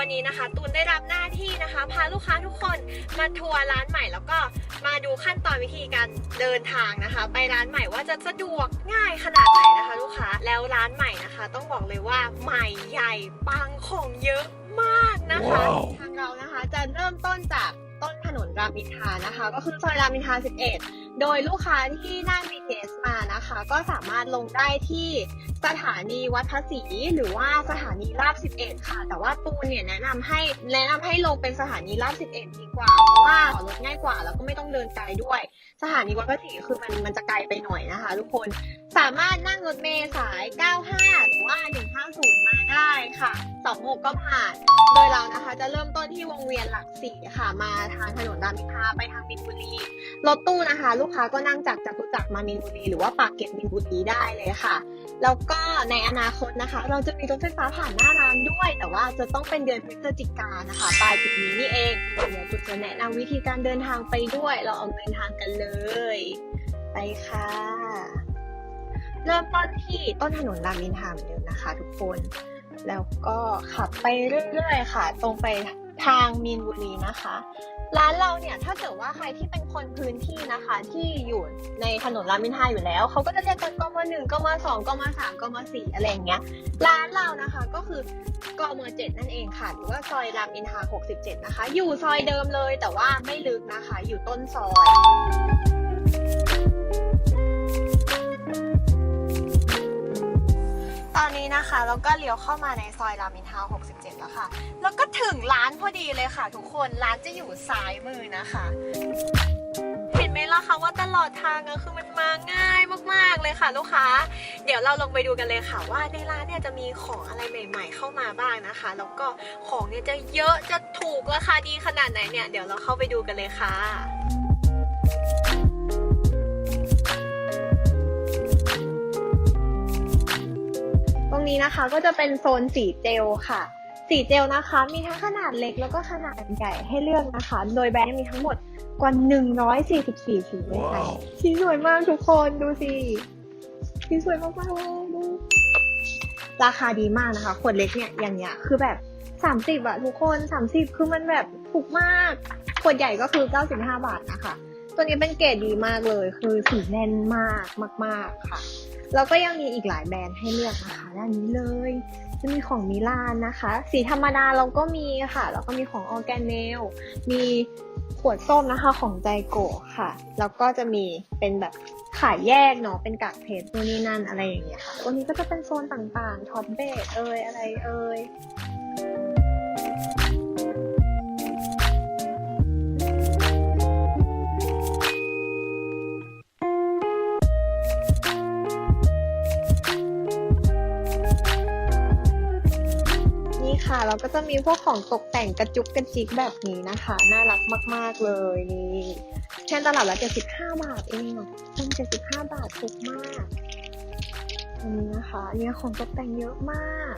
วันนี้นะคะ ตูนได้รับหน้าที่นะคะ พาลูกค้าทุกคนมาทัวร์ร้านใหม่ แล้วก็มาดูขั้นตอนวิธีการเดินทางนะคะ ไปร้านใหม่ว่าจะสะดวกง่ายขนาดไหนนะคะ ลูกค้าแล้วร้านใหม่นะคะ ต้องบอกเลยว่าใหม่ใหญ่ปังของเยอะมากนะคะว้าวทางเรานะคะจะเริ่มต้นจากต้ นถนนรามอินทรานะคะ ก็คือซอยรามอินทรา11 โดยลูกค้าที่นั่ง BTS มานะคะ ก็สามารถลงได้ที่สถานีวัดภาษีหรือว่าสถานีราบ 11 ค่ะ แต่ว่าตูนเนี่ยแนะนำให้แนะนำให้ลงเป็นสถานีราบ 11 ดีกว่า เพราะว่ารถง่ายกว่าแล้วก็ไม่ต้องเดินไกลด้วย สถานีวัดภาษีคือมันมันจะไกลไปหน่อยนะคะ ทุกคนสามารถนั่งรถเมล์สาย 95 หรือว่า150 มาได้ค่ะ 26 ก็ผ่าน โดยเรานะคะจะเริ่มต้นที่วงเวียนหลักสี่ค่ะ มาทางถนนรามอินทราไปทางมินบุรี รถตู้นะคะ ลูกค้าก็นั่งจากจตุจักรมามินบุรี หรือว่าปากเกร็ดมินบุรีได้เลยค่ะ แล้วก็ในอนาคตนะคะ เราจะมีรถไฟฟ้าผ่านหน้าร้านด้วย แต่ว่าจะต้องเป็นเดือนพฤศจิกายนนะคะปลายปีนี้นี่เองเดี๋ยวจุดจะแนะนำวิธีการเดินทางไปด้วย เราออกเดินทางกันเลย ไปค่ะ เริ่มต้นที่ต้นถนนรามอินทราเหมือนเดิมนะคะทุกคน แล้วก็ขับไปเรื่อยๆค่ะ ตรงไปทางมีนบุรีนะคะ ร้านเราเนี่ยถ้าเกิดว่าใครที่เป็นคนพื้นที่นะคะ ที่อยู่ในถนนรามอินทราอยู่แล้วเขาก็จะเรียกกันกมหนึ่งกมสองกมสามกมสี่อะไรอย่างเงี้ย ร้านเรานะคะก็คือกมเจ็ดนั่นเองค่ะ หรือว่าซอยรามอินทรา67นะคะ อยู่ซอยเดิมเลยแต่ว่าไม่ลึกนะคะ อยู่ต้นซอย นนี้นะคะเราก็เลี้ยวเข้ามาในซอยรามอินทรา67 แล้วค่ะ แล้วก็ถึงร้านพอดีเลยค่ะ ทุกคนร้านจะอยู่ซ้ายมือนะคะ เห็นไหมล่ะคะว่าตลอดทางก็คือมันมาง่ายมากๆเลยค่ะลูกค้า เดี๋ยวเราลงไปดูกันเลยค่ะ ว่าในร้านเนี่ยจะมีของอะไรใหม่ ๆ เข้ามาบ้างนะคะแล้วก็ของเนี่ยจะเยอะจะถูกราคาดีขนาดไหนเนี่ยเดี๋ยวเราเข้าไปดูกันเลยค่ะ รงนี้นะคะก็จะเป็นโซนสีเจลค่ะสีเจลนะคะ มีทั้งขนาดเล็กแล้วก็ขนาดใหญ่ให้เลือกนะคะ โดยแบรนด์มีทั้งหมดกว่า 144สีด้วยกันว้าวสีสวยมากทุกคนดูสิสีสวยมากๆเลยดูราคาดีมากนะคะขวดเล็กเนี่ยอย่างเงี้ยคือแบบ 30อะทุกคน 30 คือมันแบบถูกมากขวดใหญ่ก็คือ 95 บาทนะคะ ตัวนี้เป็นเกรดดีมากเลย คือสีแน่นมากมาก ๆค่ะ แล้วก็ยังมีอีกหลายแบรนด์ให้เลือกนะคะด้านนี้เลย จะมีของมิลานนะคะ สีธรรมดาเราก็มีค่ะ แล้วก็มีของออร์แกนเนล มีขวดส้มนะคะของใจโกะค่ะ แล้วก็จะมีเป็นแบบขายแยกเนาะ เป็นกากเพชรนู่นนี่นั่นอะไรอย่างเงี้ยค่ะ วันนี้ก็จะเป็นโซนต่างๆ ท็อปเบสเอ่ยอะไรเอ่ย เราก็จะมีพวกของตกแต่งกระจุกกระจิกแบบนี้นะคะ น่ารักมาก ๆ เลยนี่เช่นตลับละ75 บาทเองเป็น75 บาทถูกมากอันนี้นะคะเนี่ยของตกแต่งเยอะมาก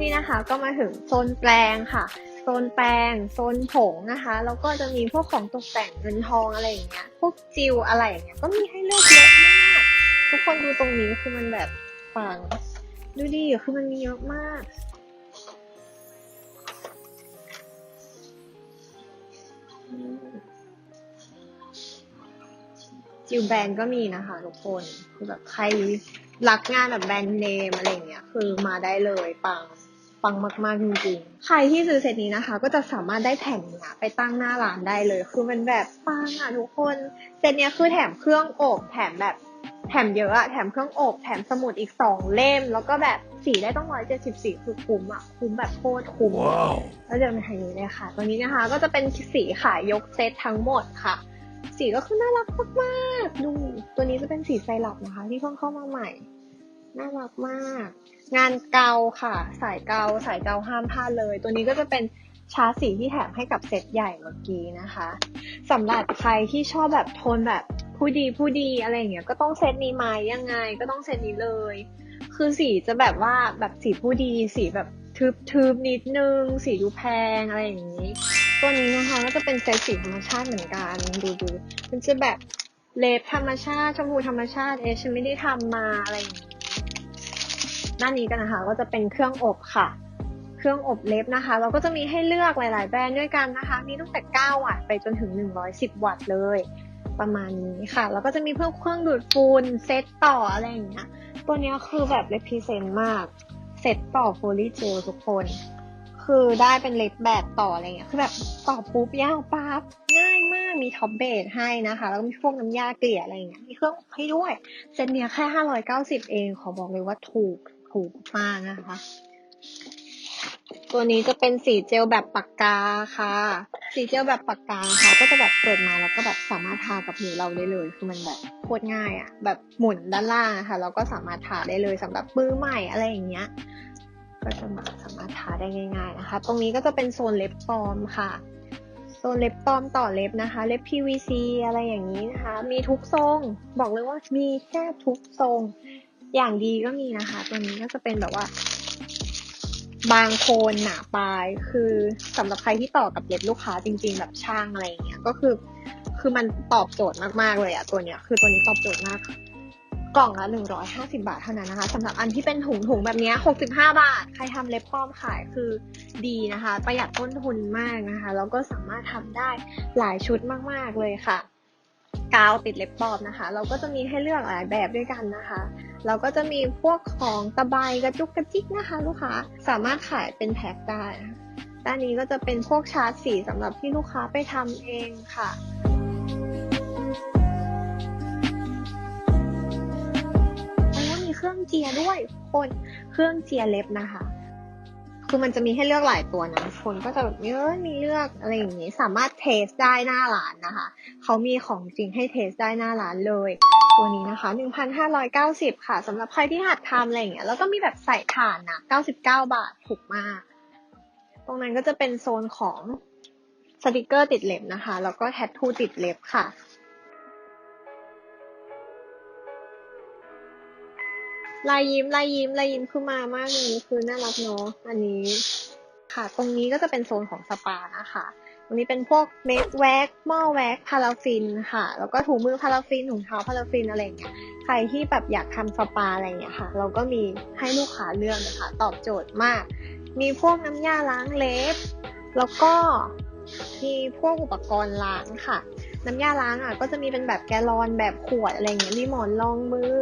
นี่นะคะก็มาถึงโซนแปลงค่ะโซนแปรงโซนผงนะคะแล้วก็จะมีพวกของตกแต่งเงินทองอะไรอย่างเงี้ยพวกจิวอะไรอย่างเงี้ยก็มีให้เลือกเยอะมาก ทุกคนดูตรงนี้คือมันแบบปัง ดูดิ คือมันมีเยอะมาก จิวแบรนด์ก็มีนะคะทุกคน คือแบบใครรักงานแบบแบรนด์เนมอะไรเงี้ย คือมาได้เลยปังปังมากๆจริงๆ ใครที่ซื้อเซตนี้นะคะ ก็จะสามารถได้แผ่นเนี้ยไปตั้งหน้าร้านได้เลย คือมันแบบปังอะทุกคน เซตเนี้ยคือแถมเครื่องอบแถมแบบ แถมเยอะอะแถมเครื่องอบ แถมสมุดอีกสองเล่ม แล้วก็แบบสีได้ต้องร้อยเจ็ดสิบสี่คือคุ้มอะคุ้มแบบโคตรคุ้ม Wow. แล้วเดินมาทางนี้เลยค่ะตัวนี้นะคะก็จะเป็นสีขายยกเซตทั้งหมดค่ะ สีก็คือน่ารักมากๆ ดูตัวนี้จะเป็นสีไซรัปนะคะ ที่เพิ่งเข้ามาใหม่ น่ารักมาก งานเกาค่ะ สายเกาสายเกาห้ามพลาดเลย ตัวนี้ก็จะเป็นชาร์จสีที่แถมให้กับเซตใหญ่เมื่อกี้นะคะสำหรับใครที่ชอบแบบโทนแบบ ผู้ดีผู้ดีอะไรอย่างเงี้ยก็ต้องเซตนี้ไหมยังไง ก็ต้องเซตนี้เลย คือสีจะแบบว่าแบบสีผู้ดีสีแบบทึบทึบนิดนึง สีดูแพงอะไรอย่างนี้ ตัวนี้นะคะก็จะเป็นเซตสีธรรมชาติเหมือนกันดูดูมันจะแบบเล็บธรรมชาติชมพูธรรมชาติเอะฉันไม่ได้ทำมาอะไรอย่างนี้ด้านนี้กันนะคะก็จะเป็นเครื่องอบค่ะ เครื่องอบเล็บนะคะ เราก็จะมีให้เลือกหลาย ๆ แบรนด์ด้วยกันนะคะ มีตั้งแต่ 9 วัตต์ไปจนถึง 110 วัตต์เลย ประมาณนี้ค่ะ แล้วก็จะมีเพิ่มเครื่องดูดฝุ่นเซตต่ออะไรอย่างเงี้ย ตัวเนี้ยคือแบบ represent มาก เซตต่อโฟลีเจลทุกคน คือได้เป็นเล็บแบบต่ออะไรเงี้ย คือแบบต่อปุ๊บยาวปั๊บง่ายมาก มีท็อปเบสให้นะคะ แล้วก็มีพวกน้ำยาเกลี่ยอะไรเงี้ย มีเครื่องให้ด้วย เซตเนี้ยแค่ 590 เอง ขอบอกเลยว่าถูก ถูกมากนะคะ ตัวนี้จะเป็นสีเจลแบบปากกาค่ะ สีเจลแบบปากกาค่ะ ก็จะแบบเปิดมาแล้วก็แบบสามารถทากับผิวเราได้เลย คือมันแบบโคตรง่ายอะ่ะ แบบหมุนด้านล่างค่ะเราก็สามารถทาได้เลยสำหรับมือใหม่อะไรอย่างเงี้ย ก็จะแบบสามารถทาได้ง่าย ๆนะคะ ตรงนี้ก็จะเป็นโซนเล็บปลอมค่ะโซนเล็บปลอมต่อเล็บนะคะ เล็บ PVC อะไรอย่างนี้นะคะ มีทุกทรง บอกเลยว่ามีแทบทุกทรง อย่างดีก็มีนะคะ ตัวนี้ก็จะเป็นแบบว่า บางโคนหนาปลาย คือสำหรับใครที่ต่อกับเล็บลูกค้าจริง ๆ แบบช่างอะไรเงี้ยก็คือ คือมันตอบโจทย์มากๆเลยอะตัวเนี้ยคือตัวนี้ตอบโจทย์มาก กล่องละ150บาทเท่านั้นนะคะสำหรับอันที่เป็นถุงถุงแบบเนี้ย65บห้าบาท ใครทำเล็บปลอมขายคือดีนะคะ ประหยัดต้นทุนมากนะคะ แล้วก็สามารถทำได้หลายชุดมากๆเลยค่ะ กาวติดเล็บปลอมนะคะ เราก็จะมีให้เลือกหลายแบบด้วยกันนะคะ เราก็จะมีพวกของตะไบกระจุกกระจิกนะคะ ลูกค้าสามารถขายเป็นแพ็คได้ด้านนี้ก็จะเป็นพวกชาร์จสีสำหรับที่ลูกค้าไปทำเองค่ะแล้วมีเครื่องเจียด้วยคนเครื่องเจียเล็บนะคะ คือมันจะมีให้เลือกหลายตัวนะ คนก็จะแบบเออมีเลือกอะไรอย่างนี้ สามารถเทสได้หน้าร้านนะคะ เขามีของจริงให้เทสได้หน้าร้านเลย ตัวนี้นะคะ 1,590 ค่ะสำหรับใครที่หัดทำอะไรอย่างเงี้ย แล้วก็มีแบบใส่ถ่านนะ99 บาท ถูกมาก ตรงนั้นก็จะเป็นโซนของสติกเกอร์ติดเล็บนะคะ แล้วก็แทททูติดเล็บค่ะ ลายยิ้มลายยิ้มลายยิ้มคือมามากเลยคือน่ารักเนาะอันนี้ค่ะ ตรงนี้ก็จะเป็นโซนของสปานะคะตรงนี้เป็นพวกเมคแว็กหม้อแว็กพาราฟินค่ะ แล้วก็ถุงมือพาราฟินถุงเท้าพาราฟินอะไรอย่างเงี้ยใครที่แบบอยากทำสปาอะไรเงี้ยค่ะ เราก็มีให้ลูกค้าเลือกนะคะ ตอบโจทย์มาก มีพวกน้ำยาล้างเล็บ แล้วก็มีพวกอุปกรณ์ล้างค่ะ น้ำยาล้างอะก็จะมีเป็นแบบแกลลอนแบบขวดอะไรเงี้ยมีหมอนรองมือ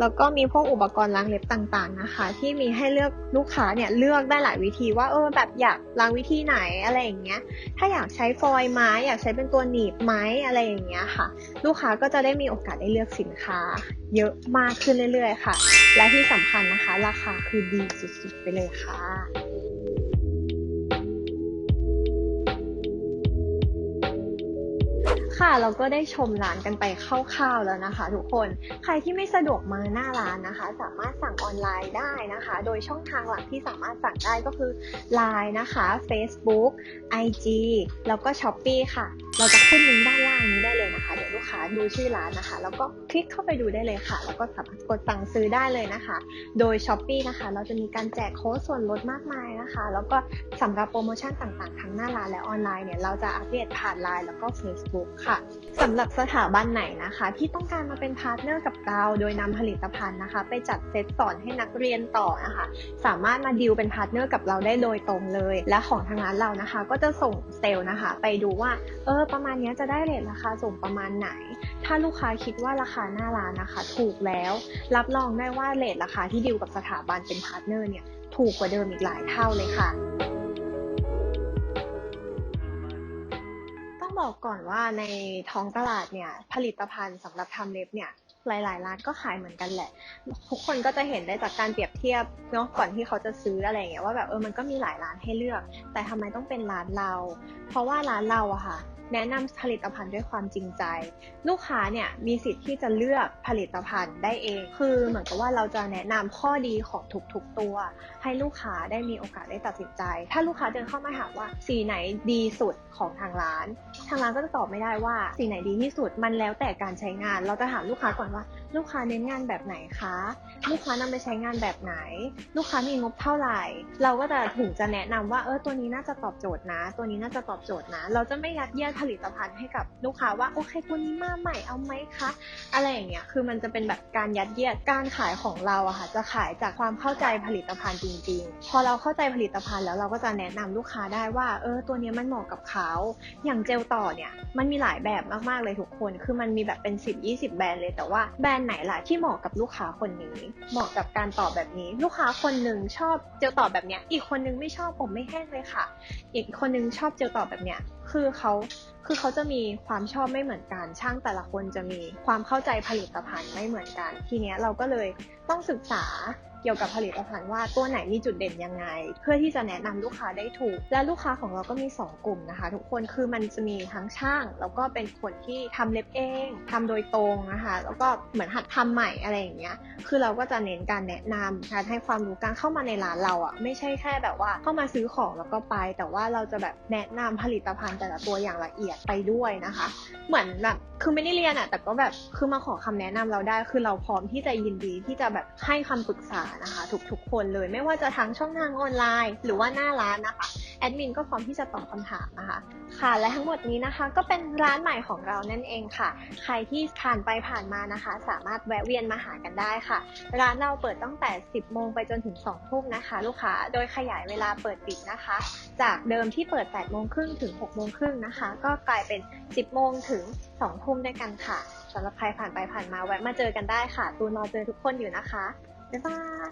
แล้วก็มีพวกอุปกรณ์ล้างเล็บต่างๆนะคะ ที่มีให้เลือกลูกค้าเนี่ยเลือกได้หลายวิธีว่าเออแบบอยากล้างวิธีไหนอะไรอย่างเงี้ย ถ้าอยากใช้ฟอยล์ไม้อยากใช้เป็นตัวหนีบไม้อะไรอย่างเงี้ยค่ะ ลูกค้าก็จะได้มีโอกาสได้เลือกสินค้า เยอะมากขึ้นเรื่อยๆ ค่ะ และที่สำคัญนะคะ ราคาคือดีสุดๆไปเลยค่ะ ค่ะ เราก็ได้ชมร้านกันไปคร่าวๆแล้วนะคะ ทุกคนใครที่ไม่สะดวกมาหน้าร้านนะคะ สามารถสั่งออนไลน์ได้นะคะ โดยช่องทางหลักที่สามารถสั่งได้ก็คือ Line นะคะ Facebook IG แล้วก็ Shopee ค่ะ เราจะขึ้นลิงก์ด้านล่างนี้ได้เลยนะคะ เดี๋ยวลูกค้าดูชื่อร้านนะคะ แล้วก็คลิกเข้าไปดูได้เลยค่ะ แล้วก็สามารถกดสั่งซื้อได้เลยนะคะ โดย Shopee นะคะ เราจะมีการแจกโค้ดส่วนลดมากมายนะคะ แล้วก็สำหรับโปรโมชั่นต่างๆทั้งหน้าร้านและออนไลน์เนี่ยเราจะอัปเดตผ่าน Line แล้วก็ Facebook ค่ะสำหรับสถาบันไหนนะคะ ที่ต้องการมาเป็นพาร์ทเนอร์กับเรา โดยนำผลิตภัณฑ์นะคะ ไปจัดเซตสอนให้นักเรียนต่อนะคะ สามารถมาดีลเป็นพาร์ทเนอร์กับเราได้โดยตรงเลย และของทางร้านเรานะคะ ก็จะส่งเซลล์นะคะ ไปดูว่าเออประมาณนี้จะได้เรทราคาส่งประมาณไหน ถ้าลูกค้าคิดว่าราคาหน้าร้านนะคะ ถูกแล้ว รับรองได้ว่าเรทราคาที่ดีลกับสถาบันเป็นพาร์ทเนอร์เนี่ยถูกกว่าเดิมอีกหลายเท่าเลยค่ะ บอกก่อนว่าในท้องตลาดเนี่ยผลิตภัณฑ์สำหรับทำเล็บเนี่ยหลายๆร้านก็ขายเหมือนกันแหละ ทุกคนก็จะเห็นได้จากการเปรียบเทียบเนาะก่อนที่เขาจะซื้ออะไรอย่างเงี้ยว่าแบบเออมันก็มีหลายร้านให้เลือก แต่ทำไมต้องเป็นร้านเรา เพราะว่าร้านเราอะค่ะ แนะนำผลิตภัณฑ์ด้วยความจริงใจ ลูกค้าเนี่ยมีสิทธิ์ที่จะเลือกผลิตภัณฑ์ได้เอง คือเหมือนกับว่าเราจะแนะนำข้อดีของทุกๆตัว ให้ลูกค้าได้มีโอกาสได้ตัดสินใจ ถ้าลูกค้าเดินเข้ามาถามว่าสีไหนดีสุดของทางร้าน ทางร้านก็จะตอบไม่ได้ว่าสีไหนดีที่สุดมันแล้วแต่การใช้งาน เราจะถามลูกค้าก่อนว่า ลูกค้าเน้นงานแบบไหนคะ ลูกค้านำไปใช้งานแบบไหน ลูกค้ามีงบเท่าไหร่ เราก็จะถึงจะแนะนำว่าเออตัวนี้น่าจะตอบโจทย์นะ ตัวนี้น่าจะตอบโจทย์นะ เราจะไม่ยัดเยียดผลิตภัณฑ์ให้กับลูกค้าว่าโอเคตัวนี้มาใหม่เอาไหมคะ อะไรอย่างเงี้ยคือมันจะเป็นแบบการยัดเยียดการขายของเราอะค่ะจะขายจากความเข้าใจผลิตภัณฑ์จริง ๆ พอเราเข้าใจผลิตภัณฑ์แล้วเราก็จะแนะนำลูกค้าได้ว่าเออตัวนี้มันเหมาะกับเขา อย่างเจลต่อเนี่ยมันมีหลายแบบมากๆเลยทุกคน คือมันมีแบบเป็น 10 20 แบรนด์เลยแต่ว่าแบรนด์ไหนล่ะที่เหมาะกับลูกค้าคนนี้ เหมาะกับการตอบแบบนี้ ลูกค้าคนหนึ่งชอบเจลตอบแบบเนี้ย อีกคนนึงไม่ชอบผมไม่แห้งเลยค่ะ อีกคนนึงชอบเจลตอบแบบเนี้ยคือเขาคือเขาจะมีความชอบไม่เหมือนกัน ช่างแต่ละคนจะมีความเข้าใจผลิตภัณฑ์ไม่เหมือนกัน ทีเนี้ยเราก็เลยต้องศึกษา กี่ยวกับผลิตภัณฑ์ว่าตัวไหนมีจุดเด่นยังไง เพื่อที่จะแนะนำลูกค้าได้ถูก และลูกค้าของเราก็มี 2 กลุ่มนะคะ ทุกคนคือมันจะมีทั้งช่าง แล้วก็เป็นคนที่ทำเล็บเองทำโดยตรงนะคะ แล้วก็เหมือนหัดทำใหม่อะไรอย่างเงี้ยคือเราก็จะเน้นการแนะนำการให้ความรู้การเข้ามาในร้านเราอะไม่ใช่แค่แบบว่าเข้ามาซื้อของแล้วก็ไป แต่ว่าเราจะแบบแนะนำผลิตภัณฑ์แต่ละตัวอย่างละเอียดไปด้วยนะคะ เหมือนแบบคือไม่ได้เรียนอะแต่ก็แบบคือมาขอคำแนะนำเราได้ คือเราพร้อมที่จะยินดีที่จะแบบให้คำปรึกษานะคะ ทุกๆคนเลยไม่ว่าจะทั้งช่องทางออนไลน์ หรือว่าหน้าร้านนะคะแอดมินก็พร้อมที่จะตอบคำถามนะคะ ค่ะและทั้งหมดนี้นะคะ ก็เป็นร้านใหม่ของเรานั่นเองค่ะ ใครที่ผ่านไปผ่านมานะคะ สามารถแวะเวียนมาหากันได้ค่ะ ร้านเราเปิดตั้งแต่ 10 โมงไปจนถึง 2 ทุ่มนะคะ ลูกค้าโดยขยายเวลาเปิดปิดนะคะ จากเดิมที่เปิด 8 โมงครึ่งถึง 6 โมงครึ่งนะคะ ก็กลายเป็น 10 โมงถึง 2 ทุ่มด้วยกันค่ะสำหรับใครผ่านไปผ่านมาแวะมาเจอกันได้ค่ะ ตูนรอเจอทุกคนอยู่นะคะ บ๊ายบาย